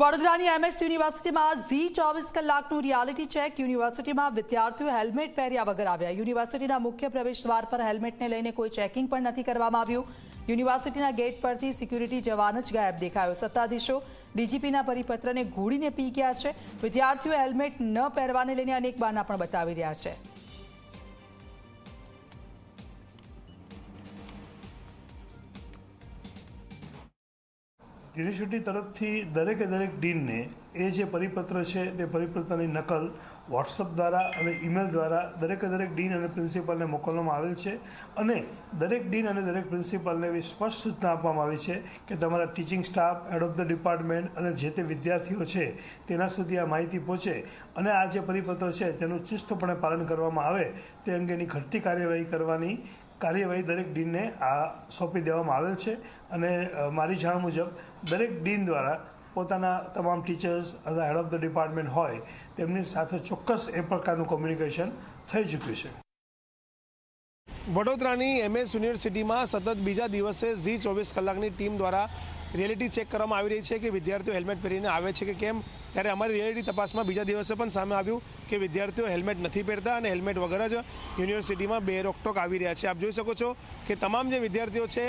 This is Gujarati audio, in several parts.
વડોદરાની એમએસ યુનિવર્સિટીમાં ઝી ચોવીસ કલાકનું રિયાલિટી ચેક યુનિવર્સિટીમાં વિદ્યાર્થીઓ હેલ્મેટ પહેર્યા વગર આવ્યા. યુનિવર્સિટીના મુખ્ય પ્રવેશ દ્વાર પર હેલ્મેટને લઈને કોઈ ચેકિંગ પણ નથી કરવામાં આવ્યું. યુનિવર્સિટીના ગેટ પરથી સિક્યુરિટી જવાન જ ગાયબ દેખાયો. સત્તાધીશો ડીજીપીના પરિપત્રને ઘોડીને પી ગયા છે. વિદ્યાર્થીઓ હેલ્મેટ ન પહેરવાને લઈને અનેક બહાના પણ બતાવી રહ્યા છે. યુનિવર્સિટી તરફથી દરેકે દરેક ડીનને એ જે પરિપત્ર છે તે પરિપત્રની નકલ વોટ્સઅપ દ્વારા અને ઈમેલ દ્વારા દરેકે દરેક ડીન અને પ્રિન્સિપાલને મોકલવામાં આવેલ છે અને દરેક ડીન અને દરેક પ્રિન્સિપાલને એવી સ્પષ્ટ સૂચના આપવામાં આવી છે કે તમારા teaching staff, head of the department અને જે તે વિદ્યાર્થીઓ છે તેના સુધી આ માહિતી પહોંચે અને આ જે પરિપત્ર છે તેનું ચુસ્તપણે પાલન કરવામાં આવે તે અંગેની ઘટતી કાર્યવાહી કરવાની કાર્યવાહી દરેક ડીનને આ સોંપી દેવામાં આવેલ છે અને મારી જાણ મુજબ દરેક ડીન દ્વારા પોતાના તમામ ટીચર્સ અથવા હેડ ઓફ ધ ડિપાર્ટમેન્ટ હોય તેમની સાથે ચોક્કસ એ પ્રકારનું કોમ્યુનિકેશન થઈ ચૂક્યું છે. વડોદરાની એમએસ યુનિવર્સિટીમાં સતત બીજા દિવસે ઝી ચોવીસ કલાકની ટીમ દ્વારા રિયાલિટી ચેક કરવામાં આવી રહી છે કે વિદ્યાર્થીઓ હેલ્મેટ પહેરીને આવે છે કે કેમ? ત્યારે અમારી રિયાલિટી તપાસમાં બીજા દિવસે પણ સામે આવ્યું કે વિદ્યાર્થીઓ હેલ્મેટ નથી પહેરતા અને હેલ્મેટ વગર જ યુનિવર્સિટીમાં બે રોકટોક આવી રહ્યા છે. આપ જોઈ શકો છો કે તમામ જે વિદ્યાર્થીઓ છે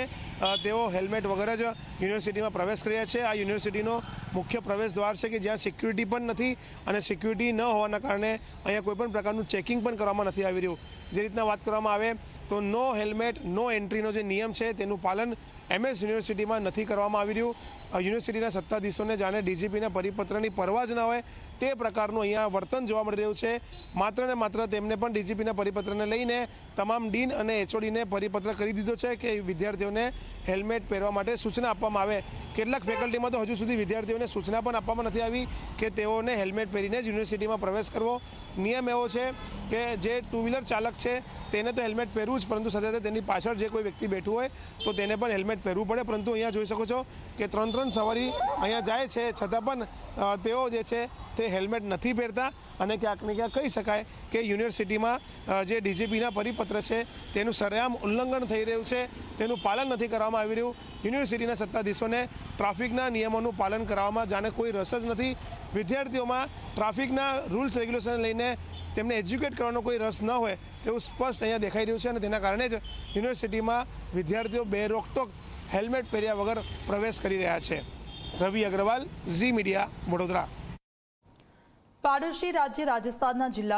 તેઓ હેલ્મેટ વગર જ યુનિવર્સિટીમાં પ્રવેશ કર્યા છે. આ યુનિવર્સિટીનો મુખ્ય પ્રવેશ દ્વાર છે કે જ્યાં સિક્યુરિટી પણ નથી અને સિક્યુરિટી ન હોવાના કારણે અહીંયા કોઈપણ પ્રકારનું ચેકિંગ પણ કરવામાં નથી આવી રહ્યું. જે રીતના વાત કરવામાં આવે તો નો હેલ્મેટ, નો એન્ટ્રીનો જે નિયમ છે તેનું પાલન એમએસ યુનિવર્સિટીમાં નથી કરવામાં આવી રહ્યું. યુનિવર્સિટીના સત્તાધીશોને જાણે ડીજીપીના પરિપત્રની પરવા જ ના હોય, તે પ્રકારનું અહીંયા વર્તન જોવા મળી રહ્યું છે. માત્ર ને માત્ર તેમને પણ ડીજીપીના પરિપત્રને લઈને તમામ ડીન અને એચઓડીને પરિપત્ર કરી દીધો છે કે વિદ્યાર્થીઓને હેલ્મેટ પહેરવા માટે સૂચના આપવામાં આવે. કેટલાક ફેકલ્ટીમાં તો હજુ સુધી વિદ્યાર્થીઓને સૂચના પણ આપવામાં નથી આવી કે તેઓને હેલ્મેટ પહેરીને જ યુનિવર્સિટીમાં પ્રવેશ કરવો. નિયમ એવો છે કે જે ટુ વ્હીલર ચાલક છે તેને તો હેલ્મેટ પહેરવું જ, પરંતુ સાથે સાથે તેની પાછળ જે કોઈ વ્યક્તિ બેઠું હોય, તો તેને પણ હેલ્મેટ પહેરવું પડે. પરંતુ અહીંયા જોઈ શકો છો કે ત્રણ ત્રણ સવારી અહીંયા જાય છે. છતાં પણ તેઓ જે છે તે હેલ્મેટ નથી પહેરતા અને ક્યાંક ને ક્યાંક કહી શકાય કે યુનિવર્સિટીમાં જે ડીજીપીના પરિપત્ર છે, તેનું સરેઆમ ઉલ્લંઘન થઈ રહ્યું છે. તેનું પાલન નથી કરવામાં આવી રહ્યું. યુનિવર્સિટીના સત્તાધીશોને ટ્રાફિકના નિયમોનું પાલન કરવામાં જાણે કોઈ રસ જ નથી. વિદ્યાર્થીઓમાં ટ્રાફિકના રૂલ્સ રેગ્યુલેશન લઈને તેમને એજ્યુકેટ કરવાનો કોઈ રસ ન હોય તેવું સ્પષ્ટ અહીંયા દેખાઈ રહ્યું છે અને તેના કારણે જ યુનિવર્સિટીમાં વિદ્યાર્થીઓ બે રોકટોક હેલ્મેટ પહેર્યા વગર પ્રવેશ કરી રહ્યા છે. રવિ અગ્રવાલ, ઝી મીડિયા, વડોદરા. પાડોશી રાજ્ય રાજસ્થાનના જિલ્લા